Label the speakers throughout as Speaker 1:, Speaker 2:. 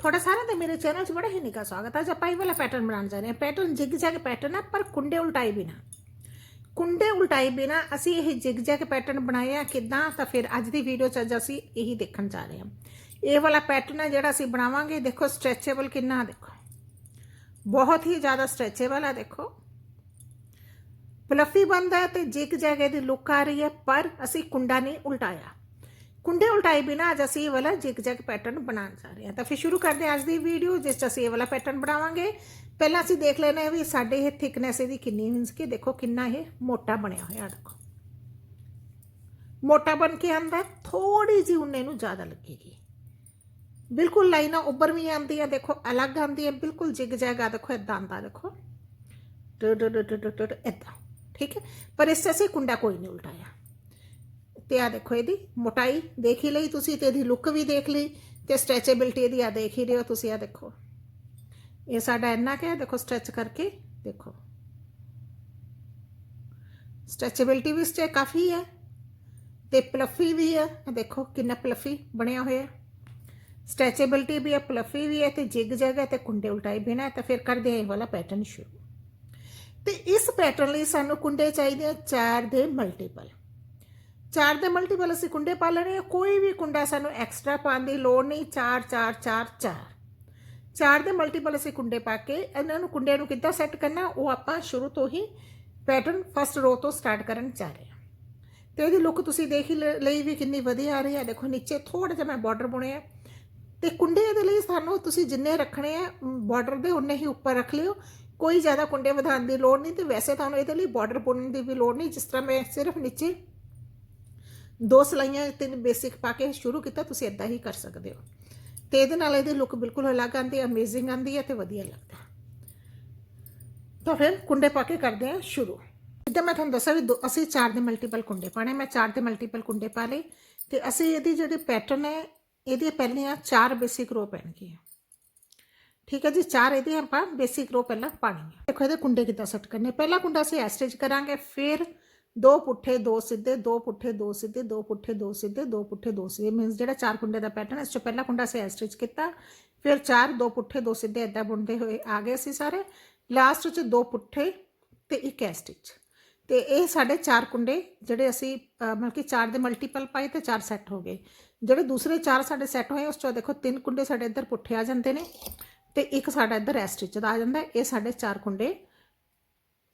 Speaker 1: ਤੁਹਾਡਾ ਸਾਰਿਆਂ ਦਾ ਮੇਰੇ ਚੈਨਲ 'ਚ ਬੜਾ ਹੀ ਨਿੱਘਾ ਸਵਾਗਤ ਹੈ ਅੱਜ ਆਪਾਂ ਇਹ ਵਾਲਾ ਪੈਟਰਨ ਬਣਾਉਣ ਜਾ ਰਹੇ ਹਾਂ ਪੈਟਰਨ ਜਿਗ ਜੈਗ ਪੈਟਰਨ ਹੈ ਪਰ ਕੁੰਡੇ ਉਲਟਾਏ ਬਿਨਾ ਕੁੰਡੇ ਉਲਟਾਏ ਬਿਨਾ ਅਸੀਂ ਇਹ ਜਿਗ ਜੈਗ ਪੈਟਰਨ ਬਣਾਏ ਆ ਕਿਦਾਂ ਤਾਂ ਫਿਰ ਅੱਜ ਦੀ ਵੀਡੀਓ 'ਚ ਅੱਜ ਅਸੀਂ ਇਹੀ ਦੇਖਣ ਜਾ ਰਹੇ ਹਾਂ ਇਹ ਵਾਲਾ ਪੈਟਰਨ ਹੈ ਜਿਹੜਾ ਅਸੀਂ ਬਣਾਵਾਂਗੇ ਦੇਖੋ ਸਟ੍ਰੈਚੇਬਲ ਕਿੰਨਾ ਦੇਖੋ ਬਹੁਤ ਹੀ ਜ਼ਿਆਦਾ ਸਟ੍ਰੈਚੇਬਲ ਹੈ ਦੇਖੋ ਪਲਫੀ ਬੰਦਾ ਹੈ ਤੇ ਜਿਗ ਜੈਗ ਦੀ ਲੁੱਕ ਆ ਰਹੀ ਹੈ ਪਰ ਅਸੀਂ ਕੁੰਡਾ ਨਹੀਂ ਉਲਟਾਇਆ ਕੁੰਡੇ ਉਲਟਾਏ ਬਿਨਾ ਅੱਜ ਅਸੀਂ ਇਹ ਵਾਲਾ ਜਿਗ ਜੈਗ ਪੈਟਰਨ ਬਣਾਉਣ ਜਾ ਰਹੇ ਹਾਂ। ਤਾਂ ਫਿਰ ਸ਼ੁਰੂ ਕਰਦੇ ਹਾਂ ਅੱਜ ਦੀ ਵੀਡੀਓ ਜਿਸ 'ਚ ਅਸੀਂ ਇਹ ਵਾਲਾ ਪੈਟਰਨ ਬਣਾਵਾਂਗੇ। ਪਹਿਲਾਂ ਅਸੀਂ ਦੇਖ ਲੈਣੇ ਆ ਵੀ ਸਾਡੇ ਇਹ ਥਿਕਨੈਸ ਇਹਦੀ ਕਿੰਨੀ ਮੀਨਸ ਕਿ ਦੇਖੋ ਕਿੰਨਾ ਇਹ ਮੋਟਾ ਬਣਿਆ ਹੋਇਆ ਦੇਖੋ। ਮੋਟਾ ਬਣ ਕੇ ਆਂਦਾ ਥੋੜੀ ਜਿਹੀ ਉਨੇ ਨੂੰ ਜ਼ਿਆਦਾ ਲੱਗੇਗੀ। ਬਿਲਕੁਲ ਲਾਈਨਾਂ ਉੱਪਰ ਵੀ ਆਉਂਦੀਆਂ, ਦੇਖੋ, ਅਲੱਗ ਆਉਂਦੀਆਂ, ਬਿਲਕੁਲ ਜਿਗ ਜੈਗ ਆ, ਦੇਖੋ ਇਦਾਂ ਆਂਦਾ ਦੇਖੋ। ਟ ਟ ਟ ਟ ਟ ਇਦਾਂ ਠੀਕ ਹੈ? ਪਰ ਇਸ 'ਚ ਅਸੀਂ ਕੁੰਡਾ ਕੋਈ ਨਹੀਂ ਉਲਟਾਇਆ। ਤੇ ਆ ਦੇਖੋ ਇਹਦੀ ਮੋਟਾਈ ਦੇਖ ਹੀ ਲਈ ਤੁਸੀਂ ਤੇ ਇਹਦੀ ਲੁੱਕ ਵੀ ਦੇਖ ਲਈ ਤੇ ਸਟ੍ਰੈਚੇਬਿਲਟੀ ਇਹਦੀ ਆ ਦੇਖ ਹੀ ਰਹੇ ਹੋ ਤੁਸੀਂ ਆ ਦੇਖੋ। ਇਹ ਸਾਡਾ ਇੰਨਾ ਕਿ ਦੇਖੋ ਸਟ੍ਰੈਚ ਕਰਕੇ ਦੇਖੋ। ਸਟ੍ਰੈਚੇਬਿਲਟੀ ਵੀ ਇਸ 'ਚ ਕਾਫੀ ਹੈ ਤੇ ਪਲਫੀ ਵੀ ਹੈ, ਆਹ ਦੇਖੋ ਕਿੰਨਾ ਪਲਫੀ ਬਣਿਆ ਹੋਇਆ। ਸਟ੍ਰੈਚੇਬਿਲਟੀ ਵੀ ਹੈ ਪਲਫੀ ਵੀ ਹੈ ਤੇ ਜਿਗ ਜਗ ਹੈ ਤੇ ਕੁੰਡੇ ਉਲਟਾਈ ਬਿਨਾ ਤਾਂ ਫਿਰ ਕਰਦੇ ਇਹ ਵਾਲਾ ਪੈਟਰਨ ਸ਼ੁਰੂ। ਤੇ ਇਸ ਪੈਟਰਨ ਲਈ ਸਾਨੂੰ ਕੁੰਡੇ ਚਾਹੀਦੇ ਆ ਚਾਰ ਦੇ ਮਲਟੀਪਲ ਚਾਰ ਦੇ ਮਲਟੀਪਲ ਅਸੀਂ ਕੁੰਡੇ ਪਾ ਲੈਣੇ ਆ, ਕੋਈ ਵੀ ਕੁੰਡਾ ਸਾਨੂੰ ਐਕਸਟਰਾ ਪਾਉਣ ਦੀ ਲੋੜ ਨਹੀਂ 4 4 4 4 ਚਾਰ ਦੇ ਮਲਟੀਪਲ ਅਸੀਂ ਕੁੰਡੇ ਪਾ ਕੇ ਇਹਨਾਂ ਨੂੰ ਕੁੰਡਿਆਂ ਨੂੰ ਕਿੱਦਾਂ ਸੈੱਟ ਕਰਨਾ, ਉਹ ਆਪਾਂ ਸ਼ੁਰੂ ਤੋਂ ਹੀ ਪੈਟਰਨ ਫਸਟ ਰੋ ਤੋਂ ਸਟਾਰਟ ਕਰਨ ਜਾ ਰਹੇ ਹਾਂ। ਤੇ ਇਹਦੀ ਲੁੱਕ ਤੁਸੀਂ ਦੇਖ ਹੀ ਲ- ਲਈ ਵੀ ਕਿੰਨੀ ਵਧੀਆ ਆ ਰਹੀ ਹੈ। ਦੇਖੋ, ਨੀਚੇ ਥੋੜਾ ਜਿਹਾ ਮੈਂ ਬਾਰਡਰ ਬੁਣਿਆ ਤੇ ਕੁੰਡੇ ਦੇ ਲਈ ਸਾਨੂੰ ਤੁਸੀਂ ਜਿੰਨੇ ਰੱਖਣੇ ਆ ਬਾਰਡਰ ਦੇ ਉਨੇ ਹੀ ਉੱਪਰ ਰੱਖ ਲਿਓ। ਕੋਈ ਜ਼ਿਆਦਾ ਕੁੰਡੇ ਵਧਾਉਣ ਦੀ ਲੋੜ ਨਹੀਂ ਤੇ ਵੈਸੇ ਤੁਹਾਨੂੰ ਇਹਦੇ ਲਈ ਬਾਰਡਰ ਬੁਣਨ ਦੀ ਵੀ ਲੋੜ ਨਹੀਂ। ਜਿਸ ਤਰ੍ਹਾਂ ਮੈਂ ਸਿਰਫ ਨੀਚੇ ਦੋ ਸਲਾਈਆਂ ਤਿੰਨ ਬੇਸਿਕ ਪਾ ਕੇ ਸ਼ੁਰੂ ਕੀਤਾ, ਤੁਸੀਂ ਇਦਾਂ ਹੀ ਕਰ ਸਕਦੇ ਹੋ। ਤੇ ਇਹਦੇ ਨਾਲ ਇਹਦੇ ਲੁੱਕ ਬਿਲਕੁਲ ਅਲੱਗ ਆਉਂਦੀ ਹੈ ਅਮੇਜ਼ਿੰਗ ਆਉਂਦੀ ਹੈ ਤੇ ਵਧੀਆ ਲੱਗਦਾ। ਤਾਂ ਫਿਰ ਕੁੰਡੇ ਪਾ ਕੇ ਕਰਦੇ ਹਾਂ ਸ਼ੁਰੂ। ਜਿੱਦਾਂ ਮੈਂ ਤੁਹਾਨੂੰ ਦੱਸਿਆ ਵੀ ਦੋ- ਅਸੀਂ ਚਾਰ ਦੇ ਮਲਟੀਪਲ ਕੁੰਡੇ ਪਾਣੇ ਮੈਂ ਚਾਰ ਦੇ ਮਲਟੀਪਲ ਕੁੰਡੇ ਪਾ ਲਏ। ਤੇ ਅਸੀਂ ਇਹਦੀ ਜਿਹੜੀ ਪੈਟਰਨ ਹੈ ਇਹਦੀਆਂ ਪਹਿਲੀਆਂ ਚਾਰ ਬੇਸਿਕ ਰੋ ਪੈਣਗੀਆਂ। ਠੀਕ ਹੈ ਜੀ, ਚਾਰ ਇਹਦੇ ਆਪਾਂ ਬੇਸਿਕ ਰੋ ਪਹਿਲਾਂ ਪਾਣੀ ਹੈ ਦੇਖੋ ਇਹਦੇ ਕੁੰਡੇ ਕਿੱਦਾਂ ਸੈੱਟ ਕਰਨੇ। ਪਹਿਲਾ ਕੁੰਡਾ ਅਸੀਂ ਐਸਟੇਜ ਕਰਾਂਗੇ, ਫਿਰ ਦੋ ਪੁੱਠੇ, ਦੋ ਸਿੱਧੇ, ਦੋ ਪੁੱਠੇ, ਦੋ ਸਿੱਧੇ, ਦੋ ਪੁੱਠੇ, ਦੋ ਸਿੱਧੇ, ਦੋ ਪੁੱਠੇ, ਦੋ ਸਿੱਧੇ ਮੀਨਸ ਜਿਹੜਾ ਚਾਰ ਕੁੰਡੇ ਦਾ ਪੈਟਰਨ ਇਸ ਤੋਂ ਪਹਿਲਾ ਕੁੰਡਾ ਅਸੀਂ ਐਸਟੇਜ ਕੀਤਾ, ਫਿਰ ਚਾਰ, ਦੋ ਪੁੱਠੇ, ਦੋ ਸਿੱਧੇ ਇਦਾਂ ਬੁਣਦੇ ਹੋਏ ਆ ਗਏ ਸੀ ਸਾਰੇ ਲਾਸਟ 'ਚ ਦੋ ਪੁੱਠੇ ਤੇ ਇੱਕ ਐਸਟੇਜ ਤੇ ਇਹ ਸਾਡੇ ਚਾਰ ਕੁੰਡੇ ਜਿਹੜੇ ਅਸੀਂ ਮਤਲਬ ਕਿ ਚਾਰ ਦੇ ਮਲਟੀਪਲ ਪਾਏ ਤੇ ਚਾਰ ਸੈੱਟ ਹੋ ਗਏ। ਜਿਹੜੇ ਦੂਸਰੇ ਚਾਰ ਸਾਡੇ ਸੈੱਟ ਹੋਏ, ਉਸ ਚੋਂ ਦੇਖੋ ਤਿੰਨ ਕੁੰਡੇ ਸਾਡੇ ਇੱਧਰ ਪੁੱਠੇ ਆ ਜਾਂਦੇ ਨੇ ਤੇ ਇੱਕ ਸਾਡਾ ਇੱਧਰ ਐਸਟਿਚ ਦਾ ਆ ਜਾਂਦਾ, ਇਹ ਸਾਡੇ ਚਾਰ ਕੁੰਡੇ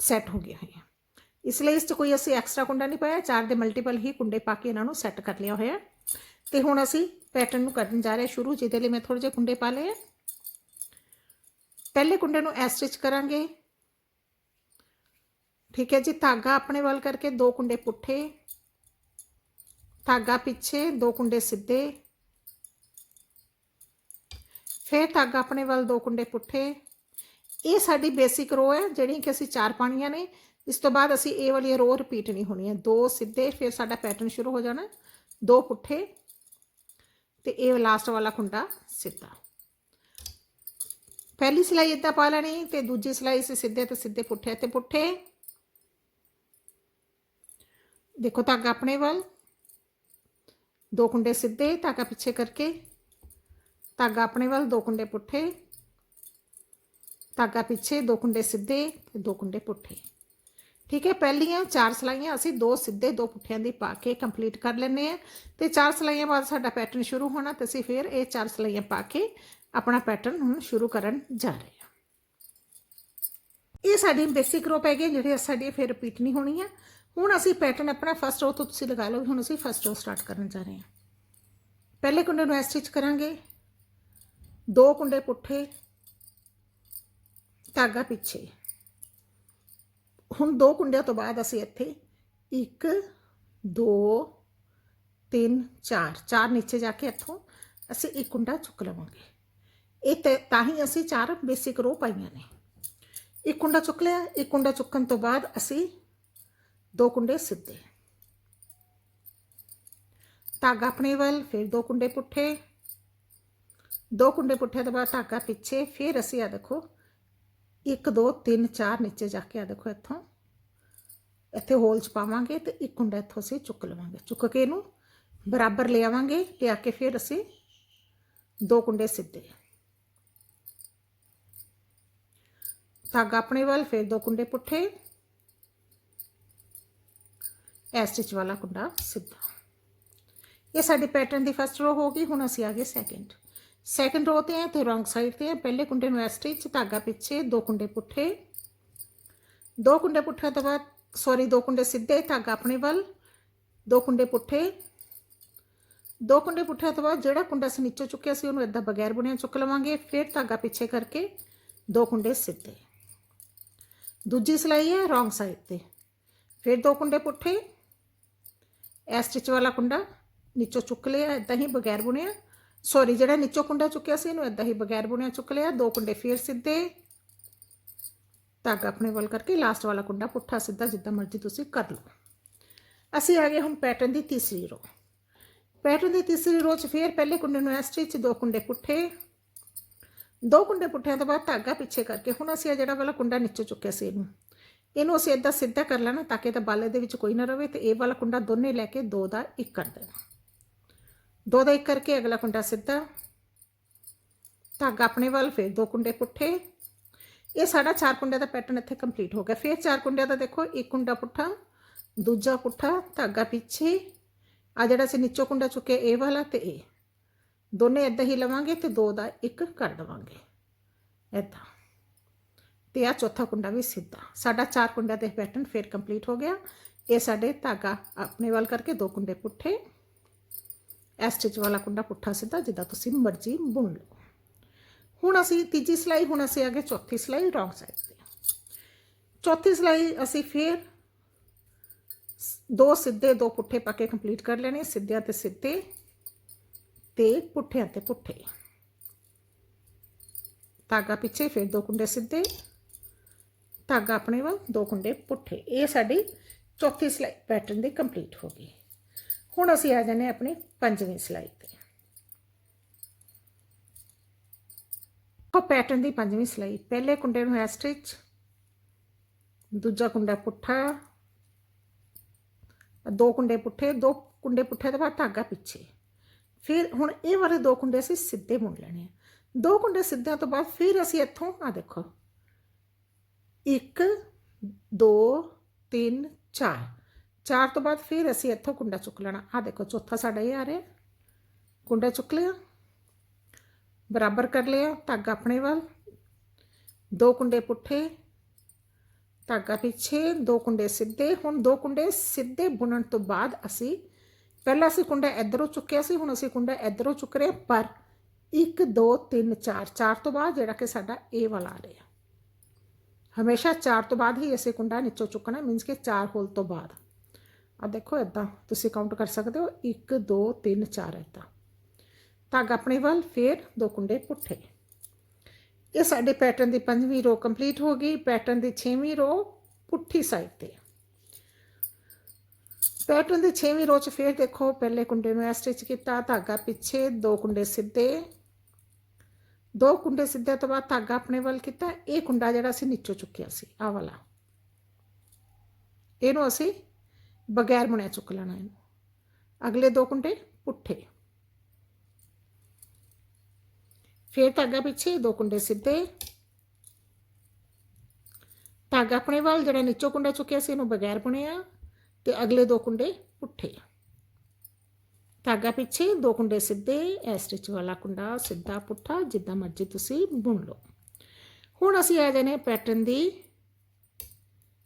Speaker 1: ਸੈੱਟ ਹੋ ਗਏ ਹੋਏ ਆ। ਇਸ ਲਈ ਇਸ 'ਚ ਕੋਈ ਅਸੀਂ ਐਕਸਟਰਾ ਕੁੰਡਾ ਨਹੀਂ ਪਾਇਆ, ਚਾਰ ਦੇ ਮਲਟੀਪਲ ਹੀ ਕੁੰਡੇ ਪਾ ਕੇ ਇਹਨਾਂ ਨੂੰ ਸੈੱਟ ਕਰ ਲਿਆ ਹੋਇਆ। ਤੇ ਹੁਣ ਅਸੀਂ ਪੈਟਰਨ ਨੂੰ ਕਰਨ ਜਾ ਰਹੇ ਸ਼ੁਰੂ, ਜਿਹਦੇ ਲਈ ਮੈਂ ਥੋੜੇ ਜਿਹੇ ਕੁੰਡੇ ਪਾ ਲਏ ਪਹਿਲੇ ਕੁੰਡੇ ਨੂੰ ਐ ਸਟਿਚ ਕਰਾਂਗੇ। ਠੀਕ ਹੈ ਜੀ, ਧਾਗਾ ਆਪਣੇ ਵੱਲ ਕਰਕੇ ਦੋ ਕੁੰਡੇ ਪੁੱਠੇ, ਧਾਗਾ ਪਿੱਛੇ, ਦੋ ਕੁੰਡੇ ਸਿੱਧੇ। ਫਿਰ ਧਾਗਾ ਆਪਣੇ ਵੱਲ ਦੋ ਕੁੰਡੇ ਪੁੱਠੇ। ਇਹ ਸਾਡੀ ਬੇਸਿਕ ਰੋ ਹੈ ਜਿਹੜੀ ਕਿ ਅਸੀਂ ਚਾਰ ਪਾਣੀਆਂ ਨੇ। ਇਸ ਤੋਂ ਬਾਅਦ ਅਸੀਂ ਇਹ ਵਾਲੀ ਰੋ ਰਿਪੀਟ ਨਹੀਂ ਹੋਣੀ ਹੈ। ਦੋ ਸਿੱਧੇ, ਫਿਰ ਸਾਡਾ ਪੈਟਰਨ ਸ਼ੁਰੂ ਹੋ ਜਾਣਾ ਦੋ ਪੁੱਠੇ ਤੇ ਇਹ ਲਾਸਟ ਵਾਲਾ ਖੁੰਡਾ ਸਿੱਧਾ। ਪਹਿਲੀ ਸਿਲਾਈ ਇੱਦਾਂ ਪਾ ਲੈਣੀ ਤੇ ਦੂਜੀ ਸਿਲਾਈ ਅਸੀਂ ਸਿੱਧੇ ਤੇ ਸਿੱਧੇ ਪੁੱਠੇ ਤੇ ਪੁੱਠੇ। ਦੇਖੋ ਧਾਗਾ ਆਪਣੇ ਵੱਲ। ਦੋ ਕੁੰਡੇ ਸਿੱਧੇ, ਧਾਗਾ ਪਿੱਛੇ ਕਰਕੇ। ਧਾਗਾ ਆਪਣੇ ਵੱਲ, ਦੋ ਕੁੰਡੇ ਪੁੱਠੇ। ਧਾਗਾ ਪਿੱਛੇ, ਦੋ ਕੁੰਡੇ ਸਿੱਧੇ ਤੇ ਦੋ ਕੁੰਡੇ ਪੁੱਠੇ। ਠੀਕ ਹੈ, ਪਹਿਲੀਆਂ ਚਾਰ ਸਲਾਈਆਂ ਅਸੀਂ ਦੋ ਸਿੱਧੇ ਦੋ ਪੁੱਠਿਆਂ ਦੀ ਪਾ ਕੇ ਕੰਪਲੀਟ ਕਰ ਲੈਂਦੇ ਆ ਤੇ ਚਾਰ ਸਲਾਈਆਂ ਬਾਅਦ ਸਾਡਾ ਪੈਟਰਨ ਸ਼ੁਰੂ ਹੋਣਾ ਤੇ ਅਸੀਂ ਫਿਰ ਇਹ ਚਾਰ ਸਲਾਈਆਂ ਪਾ ਕੇ ਆਪਣਾ ਪੈਟਰਨ ਹੁਣ ਸ਼ੁਰੂ ਕਰਨ ਜਾ ਰਹੇ ਹਾਂ। ਇਹ ਸਾਡੀ ਬੇਸਿਕ ਰੋ ਪੈ ਗਈ ਜਿਹੜੀ ਸਾਡੀ ਫਿਰ ਰਿਪੀਟ ਨਹੀਂ ਹੋਣੀ ਆ ਹੁਣ ਅਸੀਂ ਪੈਟਰਨ ਆਪਣਾ ਫਸਟ ਰੋ ਤੋਂ ਤੁਸੀਂ ਲਗਾ ਲਓ, ਹੁਣ ਅਸੀਂ ਫਸਟ ਰੋ ਸਟਾਰਟ ਕਰਨ ਜਾ ਰਹੇ ਹਾਂ। ਪਹਿਲੇ ਕੁੰਡੇ ਨੂੰ ਸਟਿਚ ਕਰਾਂਗੇ। ਦੋ ਕੁੰਡੇ ਪੁੱਠੇ, ਧਾਗਾ ਪਿੱਛੇ। ਹੁਣ ਦੋ ਕੁੰਡਿਆਂ ਤੋਂ ਬਾਅਦ ਅਸੀਂ ਇੱਥੇ 1 2 3 4 ਚਾਰ ਨੀਚੇ ਜਾ ਕੇ ਇੱਥੋਂ ਅਸੀਂ ਇੱਕ ਕੁੰਡਾ ਚੁੱਕ ਲਵਾਂਗੇ। ਇਹ ਤੇ ਤਾਂ ਹੀ ਅਸੀਂ ਚਾਰ ਬੇਸਿਕ ਰੋ ਪਾਈਆਂ ਨੇ। ਇੱਕ ਕੁੰਡਾ ਚੁੱਕ ਲਿਆ, ਇੱਕ ਕੁੰਡਾ ਚੁੱਕਣ ਤੋਂ ਬਾਅਦ ਅਸੀਂ ਦੋ ਕੁੰਡੇ ਸਿੱਧੇ। ਧਾਗਾ ਆਪਣੇ ਵੱਲ, ਫਿਰ ਦੋ ਕੁੰਡੇ ਪੁੱਠੇ। ਦੋ ਕੁੰਡੇ ਪੁੱਠੇ ਤੋਂ ਬਾਅਦ ਧਾਗਾ ਪਿੱਛੇ, ਫਿਰ ਅਸੀਂ ਆ ਦੇਖੋ 1 2 3 4 ਨੀਚੇ ਜਾ ਕੇ ਆ ਦੇਖੋ ਇੱਥੋਂ। ਇੱਥੇ ਹੋਲ ਚ ਪਾਵਾਂਗੇ ਤੇ ਇੱਕ ਕੁੰਡਾ ਇੱਥੋਂ ਅਸੀਂ ਚੁੱਕ ਲਵਾਂਗੇ। ਚੁੱਕ ਕੇ ਇਹਨੂੰ ਬਰਾਬਰ ਲੈ ਆਵਾਂਗੇ, ਲਿਆ ਕੇ ਫਿਰ ਅਸੀਂ ਦੋ ਕੁੰਡੇ ਸਿੱਧੇ ਧਾਗਾ ਆਪਣੇ ਵੱਲ, ਫਿਰ ਦੋ ਕੁੰਡੇ ਪੁੱਠੇ। ਇਹ ਸਟਿਚ ਵਾਲਾ ਕੁੰਡਾ ਸਿੱਧਾ। ਇਹ ਸਾਡੀ ਪੈਟਰਨ ਦੀ ਫਸਟ ਰੋ ਹੋ ਗਈ, ਹੁਣ ਅਸੀਂ ਆ ਗਏ ਸੈਕਿੰਡ ਸੈਕਿੰਡ ਰੋ ਤੇ ਹੈ ਤੇ ਰੋਂਗ ਸਾਈਡ ਤੇ ਹੈ। ਪਹਿਲੇ ਕੁੰਡੇ ਨੂੰ ਇਸ ਸਟਿਚ ਧਾਗਾ ਪਿੱਛੇ ਦੋ ਕੁੰਡੇ ਪੁੱਠੇ। ਦੋ ਕੁੰਡੇ ਪੁੱਠੇ ਤੋਂ ਬਾਅਦ ਸੌਰੀ ਦੋ ਕੁੰਡੇ ਸਿੱਧੇ, ਧਾਗਾ ਆਪਣੇ ਵੱਲ, ਦੋ ਕੁੰਡੇ ਪੁੱਠੇ। ਦੋ ਕੁੰਡੇ ਪੁੱਠੇ ਤੋਂ ਬਾਅਦ ਜਿਹੜਾ ਕੁੰਡਾ ਅਸੀਂ ਨੀਚੋਂ ਚੁੱਕਿਆ ਸੀ, ਉਹਨੂੰ ਇਦਾਂ ਬਗੈਰ ਬੁਣਿਆ ਚੁੱਕ ਲਵਾਂਗੇ। ਫਿਰ ਧਾਗਾ ਪਿੱਛੇ ਕਰਕੇ ਦੋ ਕੁੰਡੇ ਸਿੱਧੇ। ਦੂਜੀ ਸਲਾਈ ਹੈ ਰੋਂਗ ਸਾਈਡ ਤੇ। ਫਿਰ ਦੋ ਕੁੰਡੇ ਪੁੱਠੇ। ਇਹ ਸਟਿਚ ਵਾਲਾ ਕੁੰਡਾ ਨੀਚੋਂ ਚੁੱਕ ਲਿਆ ਇਦਾਂ ਹੀ ਬਗੈਰ ਬੁਣਿਆ। ਸੌਰੀ ਜਿਹੜਾ ਨੀਚੋਂ ਕੁੰਡਾ ਚੁੱਕਿਆ ਸੀ, ਇਹਨੂੰ ਇਦਾਂ ਹੀ ਬਗੈਰ ਬੁਣਿਆ ਚੁੱਕ ਲਿਆ, ਦੋ ਕੁੰਡੇ ਫਿਰ ਸਿੱਧੇ। ਧਾਗਾ ਆਪਣੇ ਵੱਲ ਕਰਕੇ ਲਾਸਟ ਵਾਲਾ ਕੁੰਡਾ ਪੁੱਠਾ ਸਿੱਧਾ ਜਿੱਦਾਂ ਮਰਜ਼ੀ ਤੁਸੀਂ ਕਰ ਲਓ। ਅਸੀਂ ਆ ਗਏ ਹੁਣ ਪੈਟਰਨ ਦੀ ਤੀਸਰੀ ਰੋ ਪੈਟਰਨ ਦੀ ਤੀਸਰੀ ਰੋ 'ਚ ਫਿਰ ਪਹਿਲੇ ਕੁੰਡੇ ਨੂੰ ਇਸ ਸਟਿਚ ਦੋ ਕੁੰਡੇ ਪੁੱਠੇ। ਦੋ ਕੁੰਡੇ ਪੁੱਠਿਆਂ ਤੋਂ ਬਾਅਦ ਧਾਗਾ ਪਿੱਛੇ ਕਰਕੇ, ਹੁਣ ਅਸੀਂ ਇਹ ਜਿਹੜਾ ਵਾਲਾ ਕੁੰਡਾ ਨੀਚੋਂ ਚੁੱਕਿਆ ਸੀ ਇਹਨੂੰ। ਇਹਨੂੰ ਅਸੀਂ ਇਦਾਂ ਸਿੱਧਾ ਕਰ ਲੈਣਾ ਤਾਂ ਕਿ ਤਾਂ ਬਾਲੇ ਦੇ ਵਿੱਚ ਕੋਈ ਨਾ ਰਵੇ ਤੇ ਇਹ ਵਾਲਾ ਕੁੰਡਾ ਦੋਨੇ ਲੈ ਕੇ ਦੋ ਦਾ ਇੱਕ ਕਰ ਦੇਣਾ। ਦੋ ਦਾ ਇੱਕ ਕਰਕੇ ਅਗਲਾ ਕੁੰਡਾ ਸਿੱਧਾ। ਧਾਗਾ ਆਪਣੇ ਵੱਲ, ਫਿਰ ਦੋ ਕੁੰਡੇ ਪੁੱਠੇ। ਇਹ ਸਾਡਾ ਚਾਰ ਕੁੰਡਿਆਂ ਦਾ ਪੈਟਰਨ ਇੱਥੇ ਕੰਪਲੀਟ ਹੋ ਗਿਆ। ਫਿਰ ਚਾਰ ਕੁੰਡਿਆਂ ਦਾ ਦੇਖੋ, ਇੱਕ ਕੁੰਡਾ ਪੁੱਠਾ, ਦੂਜਾ ਪੁੱਠਾ, ਧਾਗਾ ਪਿੱਛੇ। ਆ ਜਿਹੜਾ ਅਸੀਂ ਨੀਚੋਂ ਕੁੰਡਾ ਚੁੱਕਿਆ, ਇਹ ਵਾਲਾ ਤੇ ਇਹ। ਦੋਨੇ ਇਦਾਂ ਹੀ ਲਵਾਂਗੇ ਤੇ ਦੋ ਦਾ ਇੱਕ ਕਰ ਦਵਾਂਗੇ। ਇਦਾਂ ਤੇ ਆ ਚੌਥਾ ਕੁੰਡਾ ਵੀ ਸਿੱਧਾ। ਸਾਡਾ ਚਾਰ ਕੁੰਡਿਆਂ ਦੇ ਪੈਟਰਨ ਫਿਰ ਕੰਪਲੀਟ ਹੋ ਗਿਆ। ਇਹ ਸਾਡੇ ਧਾਗਾ ਆਪਣੇ ਵੱਲ ਕਰਕੇ ਦੋ ਕੁੰਡੇ ਪੁੱਠੇ। ਇਹ ਸਟਿਚ ਵਾਲਾ ਕੁੰਡਾ ਪੁੱਠਾ ਸਿੱਧਾ, ਜਿੱਦਾਂ ਤੁਸੀਂ ਮਰਜ਼ੀ ਬੁਣ ਲਓ। ਹੁਣ ਅਸੀਂ ਤੀਜੀ ਸਲਾਈ, ਹੁਣ ਅਸੀਂ ਆ ਗਏ ਚੌਥੀ ਸਲਾਈ ਰੌਂਗ ਸਾਈਡ ਤੇ ਚੌਥੀ ਸਲਾਈ ਅਸੀਂ ਫਿਰ ਦੋ ਸਿੱਧੇ, ਦੋ ਪੁੱਠੇ ਪਾ ਕੇ ਕੰਪਲੀਟ ਕਰ ਲੈਣੇ, ਸਿੱਧਿਆਂ ਤੇ ਸਿੱਧੇ ਤੇ ਪੁੱਠਿਆਂ ਤੇ ਪੁੱਠੇ। ਧਾਗਾ ਪਿੱਛੇ ਫਿਰ ਦੋ ਕੁੰਡੇ ਸਿੱਧੇ, ਧਾਗਾ ਆਪਣੇ ਵੱਲ, ਦੋ ਕੁੰਡੇ ਪੁੱਠੇ। ਇਹ ਸਾਡੀ ਚੌਥੀ ਸਲਾਈ ਪੈਟਰਨ ਦੀ ਕੰਪਲੀਟ ਹੋ ਗਈ। ਹੁਣ ਅਸੀਂ ਆ ਜਾਂਦੇ ਹਾਂ ਆਪਣੀ ਪੰਜਵੀਂ ਸਿਲਾਈ ਤੇ। ਉਹ ਪੈਟਰਨ ਦੀ ਪੰਜਵੀਂ ਸਿਲਾਈ ਪਹਿਲੇ ਕੁੰਡੇ ਨੂੰ ਹੈ ਸਟਿਚ ਦੂਜਾ ਕੁੰਡਾ ਪੁੱਠਾ, ਦੋ ਕੁੰਡੇ ਪੁੱਠੇ, ਦੋ ਕੁੰਡੇ ਪੁੱਠੇ ਤੋਂ ਬਾਅਦ ਧਾਗਾ ਪਿੱਛੇ। ਫਿਰ ਹੁਣ ਇਹ ਵਾਲੇ ਦੋ ਕੁੰਡੇ ਅਸੀਂ ਸਿੱਧੇ ਬੁਣ ਲੈਣੇ ਆ। ਦੋ ਕੁੰਡੇ ਸਿੱਧਿਆਂ ਤੋਂ ਬਾਅਦ ਫਿਰ ਅਸੀਂ ਇੱਥੋਂ ਆ ਦੇਖੋ 1 2 3 4 ਚਾਰ ਤੋਂ ਬਾਅਦ ਫਿਰ ਅਸੀਂ ਇੱਥੋਂ ਕੁੰਡਾ ਚੁੱਕ ਲੈਣਾ ਆ ਦੇਖੋ ਚੌਥਾ ਸਾਡਾ ਇਹ ਆ ਰਿਹਾ ਕੁੰਡਾ ਚੁੱਕ ਲਿਆ ਬਰਾਬਰ ਕਰ ਲਿਆ ਧਾਗਾ ਆਪਣੇ ਵੱਲ ਦੋ ਕੁੰਡੇ ਪੁੱਠੇ ਧਾਗਾ ਪਿੱਛੇ ਦੋ ਕੁੰਡੇ ਸਿੱਧੇ ਹੁਣ ਦੋ ਕੁੰਡੇ ਸਿੱਧੇ ਬੁਣਨ ਤੋਂ ਬਾਅਦ ਅਸੀਂ ਪਹਿਲਾਂ ਅਸੀਂ ਕੁੰਡਾ ਇਧਰੋਂ ਚੁੱਕਿਆ ਸੀ ਹੁਣ ਅਸੀਂ ਕੁੰਡਾ ਇਧਰੋਂ ਚੁੱਕ ਰਹੇ ਪਰ 1 2 3 4 4 ਤੋਂ ਬਾਅਦ ਜਿਹੜਾ ਕਿ ਸਾਡਾ ਇਹ ਵਾਲਾ ਆ ਰਿਹਾ ਹਮੇਸ਼ਾ 4 ਤੋਂ ਬਾਅਦ ਹੀ ਅਸੀਂ ਕੁੰਡਾ ਨੀਚੋਂ ਚੁੱਕਣਾ ਮੀਨਸ ਕਿ 4 ਹੋਲ ਤੋਂ ਬਾਅਦ ਆ ਦੇਖੋ ਇਦਾਂ ਤੁਸੀਂ ਕਾਊਂਟ ਕਰ ਸਕਦੇ ਹੋ 1 2 3 4 ਇਦਾਂ ਧਾਗਾ ਆਪਣੇ ਵੱਲ, ਫੇਰ ਦੋ ਕੁੰਡੇ ਪੁੱਠੇ। ਇਹ ਸਾਡੇ ਪੈਟਰਨ ਦੀ ਪੰਜਵੀਂ ਰੋ ਕੰਪਲੀਟ ਹੋ ਗਈ। ਪੈਟਰਨ ਦੀ ਛੇਵੀਂ ਰੋ ਪੁੱਠੀ ਸਾਈਡ ਤੇ। ਪੈਟਰਨ ਦੀ ਛੇਵੀਂ ਰੋ ਚ ਫੇਰ ਦੇਖੋ, ਪਹਿਲੇ ਕੁੰਡੇ ਨੂੰ ਸਟਿਚ ਕੀਤਾ, ਧਾਗਾ ਪਿੱਛੇ, ਦੋ ਕੁੰਡੇ ਸਿੱਧੇ। ਦੋ ਕੁੰਡੇ ਸਿੱਧੇ ਤੋਂ ਬਾਅਦ ਧਾਗਾ ਆਪਣੇ ਵੱਲ ਕੀਤਾ। ਇਹ ਕੁੰਡਾ ਜਿਹੜਾ ਅਸੀਂ ਨੀਚੋਂ ਚੁੱਕਿਆ ਸੀ ਆ ਵਾਲਾ। ਇਹਨੂੰ ਅਸੀਂ ਬਗੈਰ ਬੁਣਿਆ ਚੁੱਕ ਲੈਣਾ ਇਹਨੂੰ ਅਗਲੇ ਦੋ ਕੁੰਡੇ ਪੁੱਠੇ ਫਿਰ ਧਾਗਾ ਪਿੱਛੇ ਦੋ ਕੁੰਡੇ ਸਿੱਧੇ ਧਾਗਾ ਆਪਣੇ ਵੱਲ ਜਿਹੜਾ ਨੀਚੋ ਕੁੰਡਾ ਚੁੱਕਿਆ ਸੀ ਇਹਨੂੰ ਬਗੈਰ ਬੁਣਿਆ ਤੇ ਅਗਲੇ ਦੋ ਕੁੰਡੇ ਪੁੱਠੇ ਧਾਗਾ ਪਿੱਛੇ ਦੋ ਕੁੰਡੇ ਸਿੱਧੇ ਐ ਸਟਿਚ ਵਾਲਾ ਕੁੰਡਾ ਸਿੱਧਾ ਪੁੱਠਾ ਜਿੱਦਾਂ ਮਰਜ਼ੀ ਤੁਸੀਂ ਬੁਣ ਲਓ ਹੁਣ ਅਸੀਂ ਆ ਜਾਣੇ ਪੈਟਰਨ ਦੀ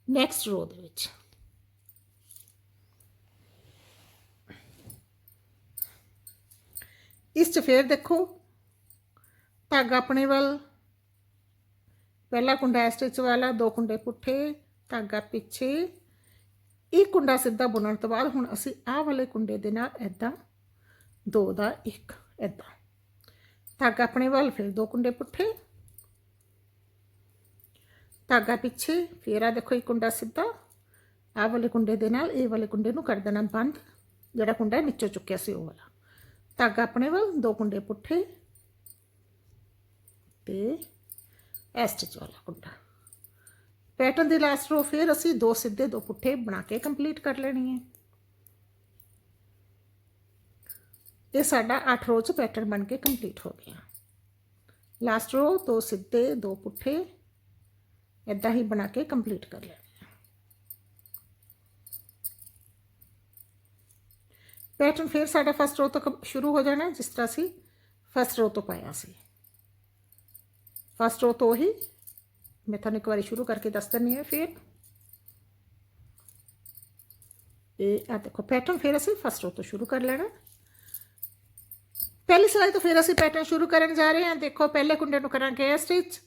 Speaker 1: ਨੈਕਸਟ ਰੋ ਦੇ ਵਿੱਚ ਇਸ 'ਚ ਫੇਰ ਦੇਖੋ, ਧਾਗਾ ਆਪਣੇ ਵੱਲ, ਪਹਿਲਾ ਕੁੰਡਾ ਇਸ ਸਟਿਚ ਵਾਲਾ, ਦੋ ਕੁੰਡੇ ਪੁੱਠੇ, ਧਾਗਾ ਪਿੱਛੇ। ਇਹ ਕੁੰਡਾ ਸਿੱਧਾ ਬੁਣਨ ਤੋਂ ਬਾਅਦ ਹੁਣ ਅਸੀਂ ਆਹ ਵਾਲੇ ਕੁੰਡੇ ਦੇ ਨਾਲ ਇਦਾਂ ਦੋ ਦਾ ਇੱਕ ਇਦਾਂ ਧਾਗਾ ਆਪਣੇ ਵੱਲ, ਫਿਰ ਦੋ ਕੁੰਡੇ ਪੁੱਠੇ। ਧਾਗਾ ਪਿੱਛੇ, ਫਿਰ ਆ ਦੇਖੋ ਇੱਕ ਕੁੰਡਾ ਸਿੱਧਾ। ਆਹ ਵਾਲੇ ਕੁੰਡੇ ਦੇ ਨਾਲ ਇਹ ਵਾਲੇ ਕੁੰਡੇ ਨੂੰ ਕਰ ਦੇਣਾ ਬੰਦ, ਜਿਹੜਾ ਕੁੰਡਾ ਨੀਚੋਂ ਚੁੱਕਿਆ ਸੀ ਉਹ ਵਾਲਾ। ਧਾਗਾ ਆਪਣੇ ਵੱਲ, ਦੋ ਕੁੰਡੇ ਪੁੱਠੇ ਤੇ ਐਸਟਿਚ ਵਾਲਾ ਕੁੰਡਾ। ਪੈਟਰਨ ਦੀ ਲਾਸਟ ਰੋ ਫਿਰ ਅਸੀਂ ਦੋ ਸਿੱਧੇ, ਦੋ ਪੁੱਠੇ ਬਣਾ ਕੇ ਕੰਪਲੀਟ ਕਰ ਲੈਣੀ ਹੈ। ਇਹ ਸਾਡਾ 8 ਰੋ ਚ ਪੈਟਰਨ ਬਣ ਕੇ ਕੰਪਲੀਟ ਹੋ ਗਿਆ। ਲਾਸਟ ਰੋ ਦੋ ਸਿੱਧੇ, ਦੋ ਪੁੱਠੇ ਇਦਾਂ ਹੀ ਬਣਾ ਕੇ ਕੰਪਲੀਟ ਕਰ ਲੈਣੀ ਪੈਟਰਨ ਫਿਰ ਸਾਡਾ ਫਸਟ ਰੋ ਤੋਂ ਕੰ- ਸ਼ੁਰੂ ਹੋ ਜਾਣਾ ਜਿਸ ਤਰ੍ਹਾਂ ਅਸੀਂ ਫਸਟ ਰੋ ਤੋਂ ਪਾਇਆ ਸੀ। ਫਸਟ ਰੋ ਤੋਂ ਹੀ ਮੈਂ ਤੁਹਾਨੂੰ ਇੱਕ ਵਾਰੀ ਸ਼ੁਰੂ ਕਰਕੇ ਦੱਸ ਦਿੰਦੀ ਹਾਂ ਫਿਰ। ਇਹ ਆ ਦੇਖੋ ਪੈਟਰਨ ਫਿਰ ਅਸੀਂ ਫਸਟ ਰੋ ਤੋਂ ਸ਼ੁਰੂ ਕਰ ਲੈਣਾ। ਪਹਿਲੀ ਸਿਲਾਈ ਤੋਂ ਫਿਰ ਅਸੀਂ ਪੈਟਰਨ ਸ਼ੁਰੂ ਕਰਨ ਜਾ ਰਹੇ ਹਾਂ। ਦੇਖੋ, ਪਹਿਲੇ ਕੁੰਡੇ ਨੂੰ ਕਰਾਂਗੇ ਸਟਿਚ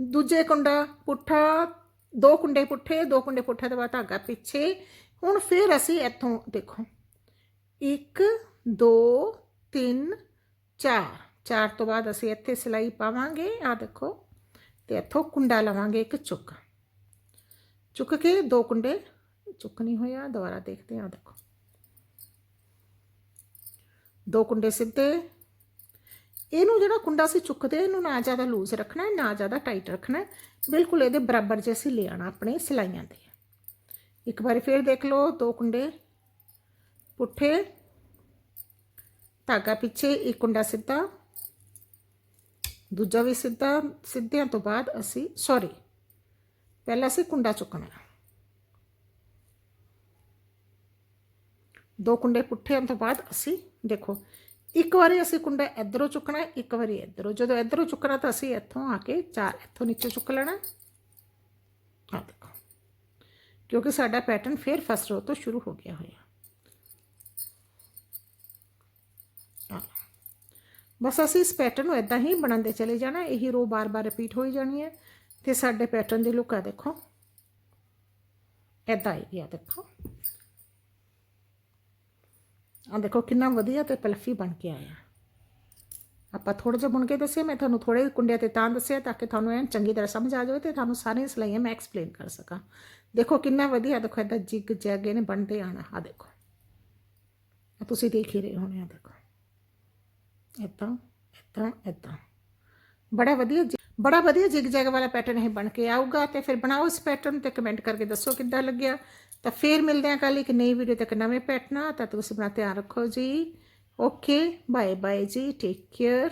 Speaker 1: ਦੂਜੇ ਕੁੰਡਾ ਪੁੱਠਾ, ਦੋ ਕੁੰਡੇ ਪੁੱਠੇ, ਦੋ ਕੁੰਡੇ ਪੁੱਠੇ ਤੋਂ ਬਾਅਦ ਧਾਗਾ ਪਿੱਛੇ। ਹੁਣ ਫਿਰ ਅਸੀਂ ਇੱਥੋਂ ਦੇਖੋ 1 2 3 4 ਚਾਰ ਤੋਂ ਬਾਅਦ ਅਸੀਂ ਇੱਥੇ ਸਿਲਾਈ ਪਾਵਾਂਗੇ। ਆ ਦੇਖੋ। ਤੇ ਇੱਥੋਂ ਕੁੰਡਾ ਲਵਾਂਗੇ ਇੱਕ ਚੁੱਕ। ਚੁੱਕ ਕੇ ਦੋ ਕੁੰਡੇ ਚੁੱਕ ਨਹੀਂ ਹੋਇਆ ਦੁਬਾਰਾ ਦੇਖਦੇ ਹਾਂ ਦੇਖੋ। ਦੋ ਕੁੰਡੇ ਸਿੱਧੇ। ਇਹਨੂੰ ਜਿਹੜਾ ਕੁੰਡਾ ਅਸੀਂ ਚੁੱਕਦੇ ਇਹਨੂੰ ਨਾ ਜ਼ਿਆਦਾ ਲੂਜ਼ ਰੱਖਣਾ ਹੈ, ਨਾ ਜ਼ਿਆਦਾ ਟਾਈਟ ਰੱਖਣਾ ਹੈ। ਬਿਲਕੁਲ ਇਹਦੇ ਬਰਾਬਰ ਜੇ ਅਸੀਂ ਲੈ ਆਣਾ ਆਪਣੇ ਸਿਲਾਈਆਂ ਦੇ ਇੱਕ ਵਾਰੀ ਫੇਰ ਦੇਖ ਲਓ, ਦੋ ਕੁੰਡੇ। ਪੁੱਠੇ ਧਾਗਾ ਪਿੱਛੇ ਇੱਕ ਕੁੰਡਾ ਸਿੱਧਾ ਦੂਜਾ ਵੀ ਸਿੱਧਾ ਸਿੱਧਿਆਂ ਤੋਂ ਬਾਅਦ ਅਸੀਂ ਸੌਰੀ ਪਹਿਲਾਂ ਅਸੀਂ ਕੁੰਡਾ ਚੁੱਕਣਾ ਹੈ। ਦੋ ਕੁੰਡੇ ਪੁੱਠਿਆਂ ਤੋਂ ਬਾਅਦ ਅਸੀਂ ਦੇਖੋ ਇੱਕ ਵਾਰੀ ਅਸੀਂ ਕੁੰਡਾ ਇਧਰੋਂ ਚੁੱਕਣਾ ਹੈ, ਇੱਕ ਵਾਰੀ ਇਧਰੋਂ ਜਦੋਂ ਇਧਰੋਂ ਚੁੱਕਣਾ ਤਾਂ ਅਸੀਂ ਇੱਥੋਂ ਆ ਕੇ ਚਾਰ ਇੱਥੋਂ ਨੀਚੇ ਚੁੱਕ ਲੈਣਾ ਆ ਦੇਖੋ ਕਿਉਂਕਿ ਸਾਡਾ ਪੈਟਰਨ ਫਿਰ ਫਸਟ ਰੋ ਤੋਂ ਸ਼ੁਰੂ ਹੋ ਗਿਆ ਹੋਇਆ ਆ ਲਓ। ਬਸ ਅਸੀਂ ਇਸ ਪੈਟਰਨ ਨੂੰ ਇਦਾਂ ਹੀ ਬਣਾਉਂਦੇ ਚਲੇ ਜਾਣਾ, ਇਹੀ ਰੋ ਬਾਰ-ਬਾਰ ਰਿਪੀਟ ਹੋਈ ਜਾਣੀ ਹੈ। ਤੇ ਸਾਡੇ ਪੈਟਰਨ ਦੀ ਲੁੱਕ ਆ ਦੇਖੋ। ਇਦਾਂ ਆਏਗੀ ਆ ਦੇਖੋ। ਆ ਦੇਖੋ ਕਿੰਨਾ ਵਧੀਆ ਤੇ ਪਲਫੀ ਬਣ ਕੇ ਆਇਆ। ਆਪਾਂ ਥੋੜਾ ਜਿਹਾ ਬੁਣ ਕੇ ਦੱਸਿਆ, ਮੈਂ ਤੁਹਾਨੂੰ ਥੋੜੇ ਕੁੰਡਿਆਂ ਤੇ ਤਾਂ ਦੱਸਿਆ ਤਾਂ ਕਿ ਤੁਹਾਨੂੰ ਐਨ ਚੰਗੀ ਤਰ੍ਹਾਂ ਸਮਝ ਆ ਜਾਵੇ ਤੇ ਤੁਹਾਨੂੰ ਸਾਰੀਆਂ ਸਲਾਈਆਂ ਮੈਂ ਐਕਸਪਲੇਨ ਕਰ ਸਕਾਂ। ਦੇਖੋ ਕਿੰਨਾ ਵਧੀਆ ਦੇਖੋ ਇਦਾਂ ਜਿਗ ਜੈਗੇ ਨੇ ਬਣਦੇ ਆਣਾ ਆ ਦੇਖੋ। ਆ ਤੁਸੀਂ ਦੇਖ ਹੀ ਰਹੇ ਹੋਣੇ ਆ ਦੇਖੋ। ਇਦਾਂ ਇਦਾਂ ਇਦਾਂ ਬੜਾ ਵਧੀਆ ਜਿ- ਬੜਾ ਵਧੀਆ ਜਿਗ ਜੈਗ ਵਾਲਾ ਪੈਟਰਨ ਇਹ ਬਣ ਕੇ ਆਊਗਾ ਤੇ ਫਿਰ ਬਣਾਓ ਇਸ ਪੈਟਰਨ ਤੇ ਕਮੈਂਟ ਕਰਕੇ ਦੱਸੋ ਕਿੱਦਾਂ ਲੱਗਿਆ। ਤਾਂ ਫਿਰ ਮਿਲਦੇ ਹਾਂ ਕੱਲ ਇੱਕ ਨਈ ਵੀਡੀਓ ਤੱਕ ਨਵੇਂ ਪੈਟਰਨਾਂ ਤਾਂ ਤੁਸੀਂ ਆਪਣਾ ਧਿਆਨ ਰੱਖੋ ਜੀ। ਓਕੇ ਬਾਏ ਬਾਏ ਜੀ। Take care